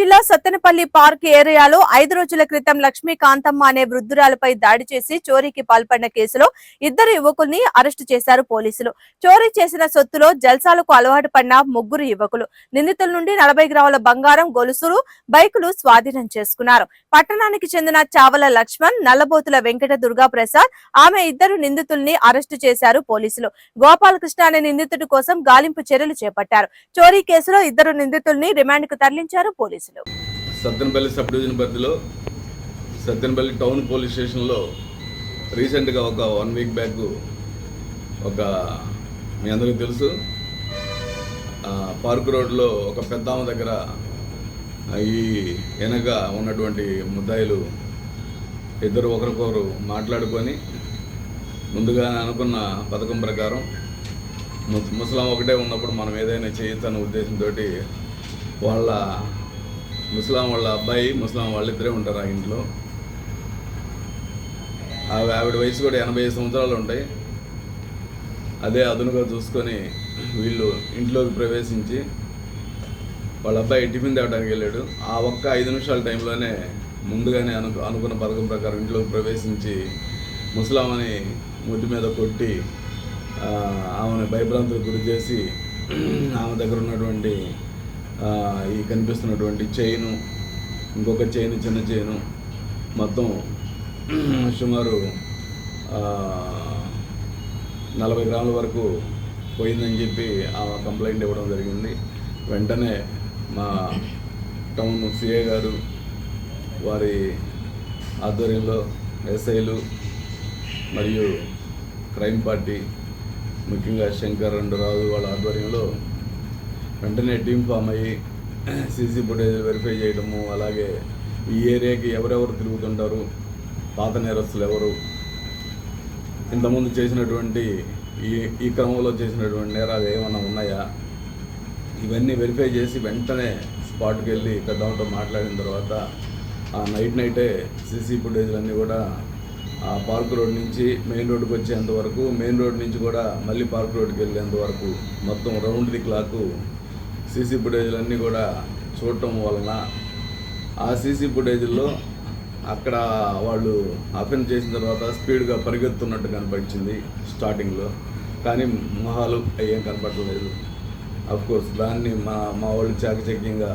జిల్లా సత్తెనపల్లి పార్క్ ఏరియాలో ఐదు రోజుల క్రితం లక్ష్మీకాంతమ్మ అనే వృద్ధురాలపై దాడి చేసి చోరీకి పాల్పడిన కేసులో ఇద్దరు యువకుల్ని అరెస్టు చేశారు పోలీసులు. చోరీ చేసిన సొత్తులో జల్సాలకు అలవాటు పడిన ముగ్గురు యువకులు. నిందితుల నుండి నలభై గ్రాముల బంగారం గొలుసులు బైకులు స్వాధీనం చేసుకున్నారు. పట్టణానికి చెందిన చావల లక్ష్మణ్ నల్లబోతుల వెంకట దుర్గా ప్రసాద్ ఆమె ఇద్దరు నిందితుల్ని అరెస్టు చేశారు పోలీసులు. గోపాలకృష్ణ అనే నిందితుడి కోసం గాలింపు చర్యలు చేపట్టారు. చోరీ కేసులో ఇద్దరు నిందితుల్ని రిమాండ్కు తరలించారు పోలీసులు. సత్తెనపల్లి సబ్ డివిజన్ పరిధిలో సత్తెనపల్లి టౌన్ పోలీస్ స్టేషన్లో రీసెంట్గా ఒక వన్ వీక్ బ్యాక్ ఒక మీ అందరికీ తెలుసు పార్క్ రోడ్లో ఒక పెద్ద ఆమె దగ్గర ఈ వెనక ఉన్నటువంటి ముద్దాయిలు ఇద్దరు ఒకరికొకరు మాట్లాడుకొని ముందుగా అనుకున్న పథకం ప్రకారం ముసలాం ఒకటే ఉన్నప్పుడు మనం ఏదైనా చేయొచ్చు అనే ఉద్దేశంతో వాళ్ళ ముస్లాం వాళ్ళ అబ్బాయి ముస్లాం వాళ్ళిద్దరే ఉంటారు ఆ ఇంట్లో. ఆవి- ఆవిడ వయసు కూడా ఎనభై ఐదు సంవత్సరాలు ఉంటాయి. అదే అదునుగా చూసుకొని వీళ్ళు ఇంట్లోకి ప్రవేశించి వాళ్ళ అబ్బాయి టిఫిన్ తేవడానికి వెళ్ళాడు. ఆ ఒక్క ఐదు నిమిషాల టైంలోనే ముందుగానే అను అనుకున్న పథకం ప్రకారం ఇంట్లోకి ప్రవేశించి ముసలామని ముద్దు మీద కొట్టి ఆమెను భయభ్రాంతులకు గురి చేసి ఆమె దగ్గర ఉన్నటువంటి ఈ కనిపిస్తున్నటువంటి చైను ఇంకొక చైన్ చిన్న చైను మొత్తం సుమారు నలభై గ్రాముల వరకు పోయిందని చెప్పి ఆ కంప్లైంట్ ఇవ్వడం జరిగింది. వెంటనే మా టౌన్ సిఏ గారు వారి ఆధ్వర్యంలో ఎస్ఐలు మరియు క్రైమ్ పార్టీ ముఖ్యంగా శంకర్ రెండు రాజు వాళ్ళ ఆధ్వర్యంలో వెంటనే టీం ఫామ్ అయ్యి సీసీ ఫుటేజ్ వెరిఫై చేయడము అలాగే ఈ ఏరియాకి ఎవరెవరు తిరుగుతుంటారు పాత నేరస్తులు ఎవరు? ఇంతకుముందు చేసినటువంటి ఈ ఈ క్రమంలో చేసినటువంటి నేరాలు ఏమైనా ఉన్నాయా? ఇవన్నీ వెరిఫై చేసి వెంటనే స్పాట్కి వెళ్ళి పెద్దవాళ్ళతో మాట్లాడిన తర్వాత ఆ నైట్ నైటే సీసీ ఫుటేజ్లన్నీ కూడా ఆ పార్క్ రోడ్ నుంచి మెయిన్ రోడ్కి వచ్చేంత వరకు మెయిన్ రోడ్ నుంచి కూడా మళ్ళీ పార్క్ రోడ్కి వెళ్ళేంత వరకు మొత్తం రౌండ్ ది క్లాక్ సీసీ ఫుటేజ్లన్నీ కూడా చూడటం వలన ఆ సీసీ ఫుటేజ్లో అక్కడ వాళ్ళు అఫెండ్ చేసిన తర్వాత స్పీడ్గా పరిగెత్తున్నట్టు కనపడిచింది స్టార్టింగ్లో. కానీ మొహాలు ఏం కనపడలేదు. కోర్స్ దాన్ని మా మా వాళ్ళు చాకచక్యంగా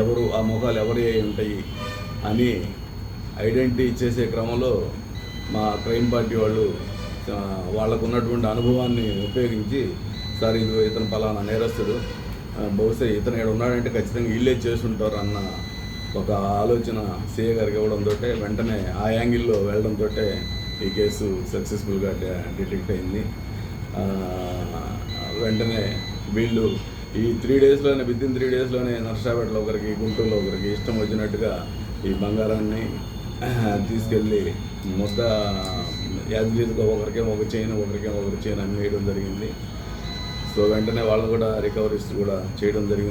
ఎవరు ఆ ముఖాలు ఎవరు అయి ఉంటాయి అని ఐడెంటిటీ చేసే క్రమంలో మా క్రైమ్ పార్టీ వాళ్ళు వాళ్ళకున్నటువంటి వాళ్ళకు ఉన్నటువంటి అనుభవాన్ని ఉపయోగించి సార్ ఇది ఇతను పలానా నేరస్తుడు బహుశా ఇతను ఇక్కడ ఉన్నాడంటే ఖచ్చితంగా వీళ్ళే చేసుంటారు అన్న ఒక ఆలోచన సీఏ గారికి ఇవ్వడంతో వెంటనే ఆ యాంగిల్లో వెళ్ళడంతో ఈ కేసు సక్సెస్ఫుల్గా డిటెక్ట్ అయింది. వెంటనే వీళ్ళు ఈ త్రీ డేస్లోనే విత్ ఇన్ త్రీ డేస్లోనే నర్సాపేటలో ఒకరికి గుంటూరులో ఒకరికి ఇష్టం వచ్చినట్టుగా ఈ బంగారాన్ని తీసుకెళ్ళి ముద్ద యాదగిరిగా ఒకరికే ఒక చైన్ ఒకరికే ఒకరి చైన్ అమ్మేయడం జరిగింది. సో వెంటనే వాళ్ళు కూడా రికవరీస్ కూడా చేయడం జరిగింది.